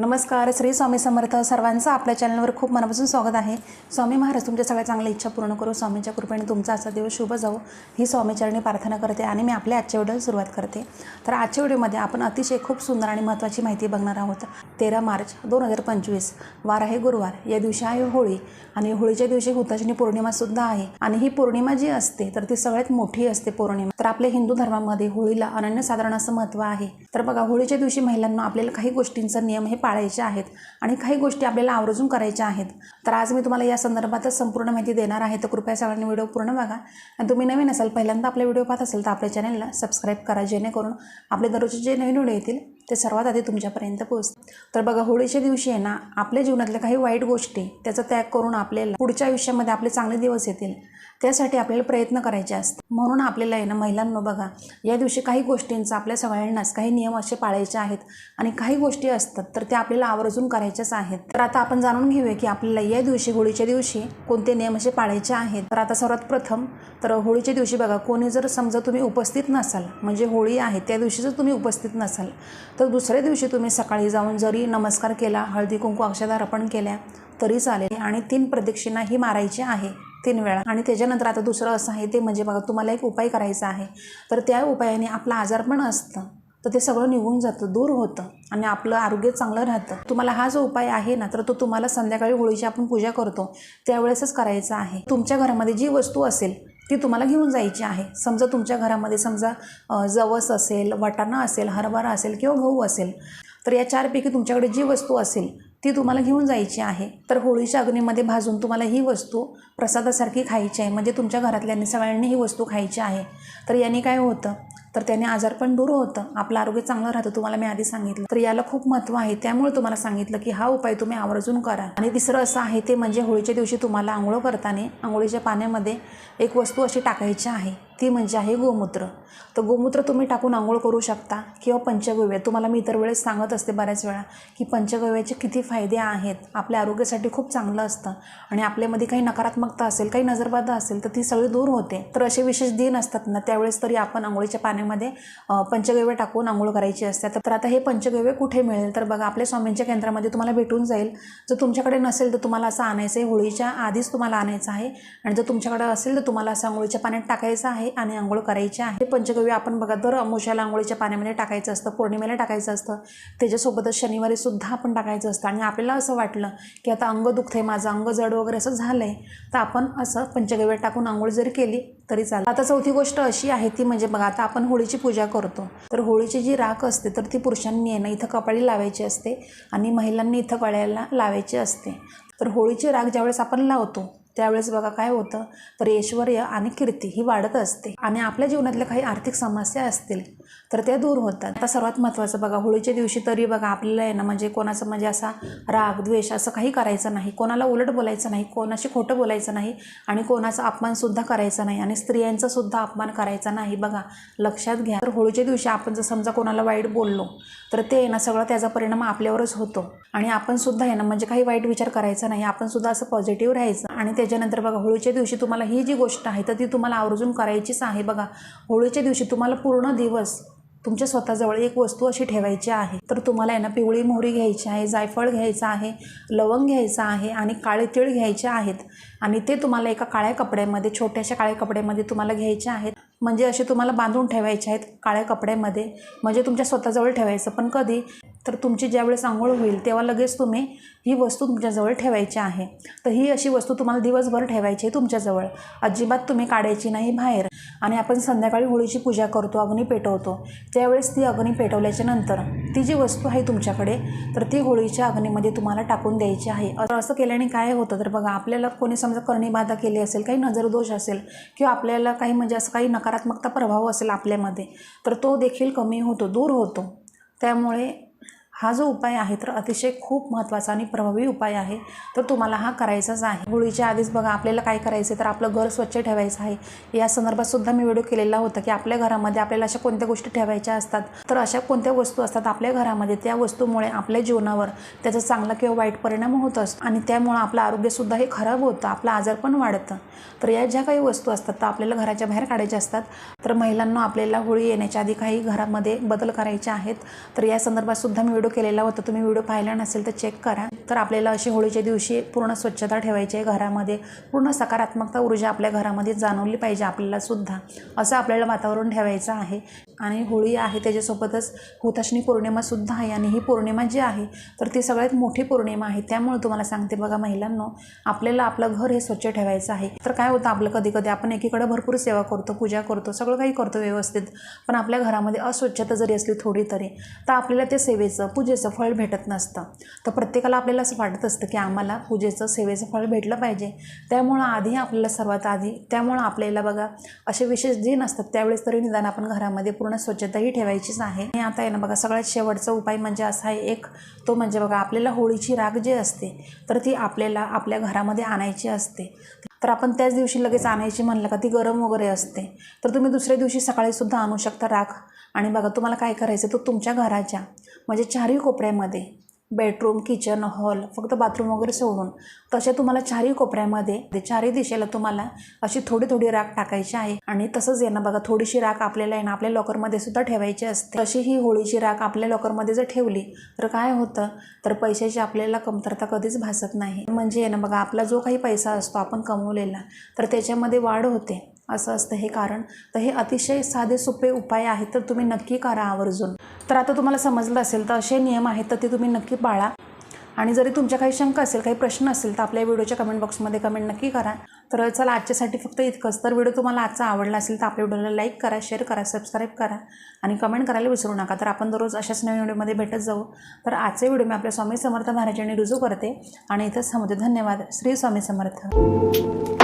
नमस्कार श्री स्वामी समर्थ सर्वांचं आपल्या चॅनलवर खूप मनापासून स्वागत आहे. स्वामी महाराज तुमच्या सगळ्या चांगल्या इच्छा पूर्ण करू. स्वामींच्या कृपेने तुमचा असा दिवस शुभ जाऊ ही स्वामीचरणी प्रार्थना करते आणि मी आपल्या आजच्या व्हिडिओला सुरुवात करते. तर आजच्या व्हिडिओमध्ये आपण अतिशय खूप सुंदर आणि महत्त्वाची माहिती बघणार आहोत. तेरा मार्च दोन हजार पंचवीस. वार आहे गुरुवार. या दिवशी आहे होळी. आणि होळीच्या दिवशी हुताशनी पौर्णिमासुद्धा आहे. आणि ही पौर्णिमा जी असते तर ती सगळ्यात मोठी असते पौर्णिमा. तर आपल्या हिंदू धर्मामध्ये होळीला अनन्यसाधारण असं महत्त्व आहे. तर बघा होळीच्या दिवशी महिलांना आपल्याला काही गोष्टींचा नियम हे पाळायचे आहेत आणि काही गोष्टी आपल्याला आवर्जून करायच्या आहेत. तर आज मी तुम्हाला या संदर्भातच संपूर्ण माहिती देणार आहे. तर कृपया सगळ्यांनी व्हिडिओ पूर्ण बघा. आणि तुम्ही नवीन असाल पहिल्यांदा आपला व्हिडिओ पाहत असेल तर आपल्या चॅनलला सबस्क्राईब करा जेणेकरून आपले दररोजचे जे नवीन व्हिडिओ येतील ते सर्वात आधी तुमच्यापर्यंत पोहोचतील तर बघा होळीच्या दिवशी आहे ना आपल्या जीवनातल्या काही वाईट गोष्टी त्याचा त्याग करून आपल्याला पुढच्या आयुष्यामध्ये आपले चांगले दिवस येतील. त्यासाठी आपल्याला प्रयत्न करायचे असतात. म्हणून आपल्याला आहे ना महिलांनो बघा या दिवशी काही गोष्टींचा आपल्या सगळ्यांनाच काही नियम असे पाळायचे आहेत आणि काही गोष्टी असतात तर त्या आपल्याला आवर्जून करायच्याच आहेत. तर आता आपण जाणून घेऊया की आपल्याला या दिवशी होळीच्या दिवशी कोणते नियम असे पाळायचे आहेत. तर आता सर्वात प्रथम तर होळीच्या दिवशी बघा कोणी जर समजा तुम्ही उपस्थित नसाल म्हणजे होळी आहे त्या दिवशी जर तुम्ही उपस्थित नसाल तर दुसऱ्या दिवशी तुम्ही सकाळी जाऊन जरी नमस्कार केला हळदी कुंकू अक्षदा अर्पण केल्या तरी चालेल. आणि तीन प्रदक्षिणा ही मारायची आहे. तीन वेळा. आणि त्याच्यानंतर आता दुसरं असं आहे ते म्हणजे बघा तुम्हाला एक उपाय करायचा आहे. तर त्या उपायाने आपलं आजारपण असतं. तर ते सगळं निघून जातं दूर होतं. आणि आपलं आरोग्य चांगलं राहतं. तुम्हाला हा जो उपाय आहे ना तर तो तुम्हाला संध्याकाळी होळीची आपण पूजा करतो. त्यावेळेसच करायचा आहे. तुमच्या घरामध्ये जी वस्तू असेल ती तुम्हाला घेऊन जायची आहे. समजा तुमच्या घरामध्ये समजा जवस असेल वाटाणा असेल हरभरा असेल किंवा गहू असेल तर या चारपैकी तुमच्याकडे जी वस्तू असेल ती तुम्हाला घेऊन जायची आहे. तर होळीच्या अग्नीमध्ये भाजून तुम्हाला ही वस्तू प्रसादासारखी खायची आहे. म्हणजे तुमच्या घरातल्यांनी सगळ्यांनी ही वस्तू खायची आहे. तर याने काय होतं? तर त्याने आजारपण दूर होतं. आपलं आरोग्य चांगलं राहतं तुम्हाला मी आधी सांगितलं. तर याला खूप महत्त्व आहे. त्यामुळे तुम्हाला सांगितलं की हा उपाय तुम्ही आवर्जून करा. आणि तिसरं असं आहे ते म्हणजे होळीच्या दिवशी तुम्हाला आंघोळ करताना आंघोळीच्या पाण्यामध्ये एक वस्तू अशी टाकायची आहे. ती म्हणजे आहे गोमूत्र. तर गोमूत्र तुम्ही टाकून आंघोळ करू शकता किंवा पंचगव्य. तुम्हाला मी इतर वेळेस सांगत असते बऱ्याच वेळा की पंचगव्याचे किती फायदे आहेत. आपल्या आरोग्यासाठी खूप चांगलं असतं आणि आपल्यामध्ये काही नकारात्मकता असेल काही नजरबाधा असेल तर ती सगळी दूर होते. तर असे विशेष दिन असतात ना त्यावेळेस तरी आपण आंघोळीच्या पाण्यामध्ये पंचगव्य टाकून आंघोळ करायची असते. तर आता हे पंचगव्य कुठे मिळेल? तर बघा आपल्या स्वामींच्या केंद्रामध्ये तुम्हाला भेटून जाईल. जर तुमच्याकडे नसेल तर तुम्हाला असं आणायचं आहे. होळीच्या आधीच तुम्हाला आणायचं आहे. आणि जर तुमच्याकडे असेल तर तुम्हाला असं आंघोळीच्या पाण्यात टाकायचं आहे. आणि आंघोळ करायची आहे. पंचगव्य आपण बघा दर अमोशाला आंघोळीच्या पाण्यामध्ये टाकायचं असतं पौर्णिमेला टाकायचं असतं. त्याच्यासोबतच शनिवारी सुद्धा आपण टाकायचं असतं. आणि आपल्याला असं वाटलं की आता अंग दुखतंय माझं अंग जड वगैरे असं झालं आहे तर आपण असं पंचगव्य टाकून आंघोळ जरी केली तरी चालेल. आता चौथी गोष्ट अशी आहे ती म्हणजे बघा आता आपण होळीची पूजा करतो. तर होळीची जी राख असते तर ती पुरुषांनी आहे ना इथं कपाळी लावायची असते आणि महिलांनी इथं गळ्याला लावायची असते. तर होळीची राख ज्यावेळेस आपण लावतो त्यावेळेस बघा काय होतं तर ऐश्वर आणि कीर्ती ही वाढत असते. आणि आपल्या जीवनातल्या काही आर्थिक समस्या असतील तर त्या दूर होतात. आता सर्वात महत्त्वाचं बघा होळीच्या दिवशी तरी बघा आपल्याला आहे ना म्हणजे कोणाचं म्हणजे असा राग द्वेष असं काही करायचं नाही. कोणाला उलट बोलायचं नाही कोणाशी खोटं बोलायचं नाही आणि कोणाचा अपमानसुद्धा करायचा नाही आणि स्त्रियांचासुद्धा अपमान करायचा नाही बघा. लक्षात घ्या. तर होळीच्या दिवशी आपण जर समजा कोणाला वाईट बोललो तर ते आहे ना सगळं त्याचा परिणाम आपल्यावरच होतो. आणि आपण सुद्धा आहे ना म्हणजे काही वाईट विचार करायचा नाही. आपण सुद्धा असं पॉझिटिव्ह राहायचं. आणि त्याच्यानंतर बघा होळीच्या दिवशी तुम्हाला ही जी गोष्ट आहे तर ती तुम्हाला आवर्जून करायचीच आहे बघा. होळीच्या दिवशी तुम्हाला पूर्ण दिवस तुमच्या स्वतःजवळ एक वस्तू अशी ठेवायची आहे. तर तुम्हाला आहे ना पिवळी मोहरी घ्यायची आहे जायफळ घ्यायचं आहे लवंग घ्यायचं आहे आणि काळे तीळ घ्यायचे आहेत. आणि ते तुम्हाला एका काळ्या कपड्यामध्ये छोट्याशा काळ्या कपड्यामध्ये तुम्हाला घ्यायचे आहेत. म्हणजे असे तुम्हाला बांधून ठेवायचे आहेत काळ्या कपड्यामध्ये. म्हणजे तुमच्या स्वतःजवळ ठेवायचं. पण कधी? तर तुमची ज्यावेळेस आंघोळ होईल तेव्हा लगेच तुम्ही ही वस्तू तुमच्याजवळ ठेवायची आहे. तर ही अशी वस्तू तुम्हाला दिवसभर ठेवायची आहे तुमच्याजवळ. अजिबात तुम्ही काढायची नाही बाहेर. आणि आपण संध्याकाळी होळीची पूजा करतो अग्नी पेटवतो. त्यावेळेस ती अग्नी पेटवल्याच्या नंतर ती जी वस्तू आहे तुमच्याकडे तर ती होळीच्या अग्नीमध्ये तुम्हाला टाकून द्यायची आहे. तर असं केल्याने काय होतं तर बघा आपल्याला कोणी समजा कर्णीबाधा केली असेल काही नजरदोष असेल किंवा आपल्याला काही म्हणजे असं काही नकारात्मकता प्रभाव असेल आपल्यामध्ये तर तो देखील कमी होतो दूर होतो. त्यामुळे हा जो उपाय आहे तर अतिशय खूप महत्त्वाचा आणि प्रभावी उपाय आहे. तर तुम्हाला हा करायचाच आहे. होळीच्या आधीच बघा आपल्याला काय करायचं तर आपलं घर स्वच्छ ठेवायचं आहे. या संदर्भात सुद्धा मी व्हिडिओ केलेला होता की आपल्या घरामध्ये आपल्याला अशा कोणत्या गोष्टी ठेवायच्या असतात? तर अशा कोणत्या वस्तू असतात आपल्या घरामध्ये? त्या वस्तूमुळे आपल्या जीवनावर त्याचा चांगला किंवा वाईट परिणाम होत असतो आणि त्यामुळं आपलं आरोग्यसुद्धा हे खराब होतं आपलं आजार पण वाढतं. तर या ज्या काही वस्तू असतात तर आपल्याला घराच्या बाहेर काढायच्या असतात. तर महिलांना आपल्याला होळी येण्याच्या आधी काही घरामध्ये बदल करायचे आहेत. तर या संदर्भात सुद्धा मी व्हिडिओ केलेला होता तुम्ही व्हिडिओ पाहिला नसेल तर चेक करा. तर आपल्याला अशी होळीच्या दिवशी पूर्ण स्वच्छता ठेवायची आहे घरामध्ये. पूर्ण सकारात्मकता ऊर्जा आपल्या घरामध्ये जाणवली पाहिजे आपल्याला सुद्धा. असं आपल्याला वातावरण ठेवायचं आहे. आणि होळी आहे त्याच्यासोबतच हुताशनी पौर्णिमासुद्धा आहे आणि ही पौर्णिमा जी आहे तर ती सगळ्यात मोठी पौर्णिमा आहे. त्यामुळे तुम्हाला सांगते बघा महिलांनो आपल्याला आपलं घर हे स्वच्छ ठेवायचं आहे. तर काय होतं आपलं कधी कधी आपण एकीकडे भरपूर सेवा करतो पूजा करतो सगळं काही करतो व्यवस्थित. पण आपल्या घरामध्ये अस्वच्छता जरी असली थोडी तरी तर आपल्याला ते सेवेचं पूजेचं फळ भेटत नसतं. तर प्रत्येकाला आपल्याला असं वाटत असतं की आम्हाला पूजेचं सेवेचं फळ भेटलं पाहिजे. त्यामुळं आधी आपल्याला सर्वात आधी त्यामुळं आपल्याला बघा असे विशेष दिन असतात त्यावेळेस तरी निदान आपण घरामध्ये पूर्ण स्वच्छताही ठेवायचीच आहे. आणि आता आहे ना बघा सगळ्यात शेवटचा उपाय म्हणजे असा आहे एक तो म्हणजे बघा आपल्याला होळीची राग जी असते तर ती आपल्याला आपल्या घरामध्ये आणायची असते. तर आपण त्याच दिवशी लगेच आणायची म्हणलं का ती गरम वगैरे असते. तर तुम्ही दुसऱ्या दिवशी सकाळीसुद्धा आणू शकता राख. आणि बघा तुम्हाला काय करायचं तर तुमच्या घराच्या म्हणजे चारही कोपऱ्यामध्ये बेडरूम किचन हॉल फक्त बाथरूम वगैरे सोडून तसे तुम्हाला चारही कोपऱ्यामध्ये ते चारही दिशेला तुम्हाला अशी थोडी थोडी राख टाकायची आहे. आणि तसंच आहे ना बघा थोडीशी राख आपल्याला आहे ना आपल्या लॉकरमध्ये सुद्धा ठेवायची असते. तशी ही होळीची राख आपल्या लॉकरमध्ये जर ठेवली तर काय होतं? तर पैशाची आपल्याला कमतरता कधीच भासत नाही. म्हणजे आहे ना बघा आपला जो काही पैसा असतो आपण कमवलेला तर त्याच्यामध्ये वाढ होते. असं असतं हे कारण. तर हे अतिशय साधे सोपे उपाय आहेत तर तुम्ही नक्की करा आवर्जून. तर आता तुम्हाला समजलं असेल तर असे नियम आहेत तर ते तुम्ही नक्की पाळा. आणि जरी तुमच्या काही शंका असेल काही प्रश्न असेल तर आपल्या व्हिडिओच्या कमेंट बॉक्समध्ये कमेंट नक्की करा. तर चला आजच्यासाठी फक्त इतकंच. तर व्हिडिओ तुम्हाला आजचा आवडला असेल तर आपल्या व्हिडिओला लाईक करा शेअर करा सबस्क्राईब करा. आणि कमेंट करायला विसरू नका. तर आपण दररोज अशाच नवीन व्हिडिओमध्ये भेटत जाऊ. तर आजचे व्हिडिओ मी आपल्या स्वामी समर्थ महाराजांनी रुजू करते. आणि इथंच समजते धन्यवाद. श्री स्वामी समर्थ.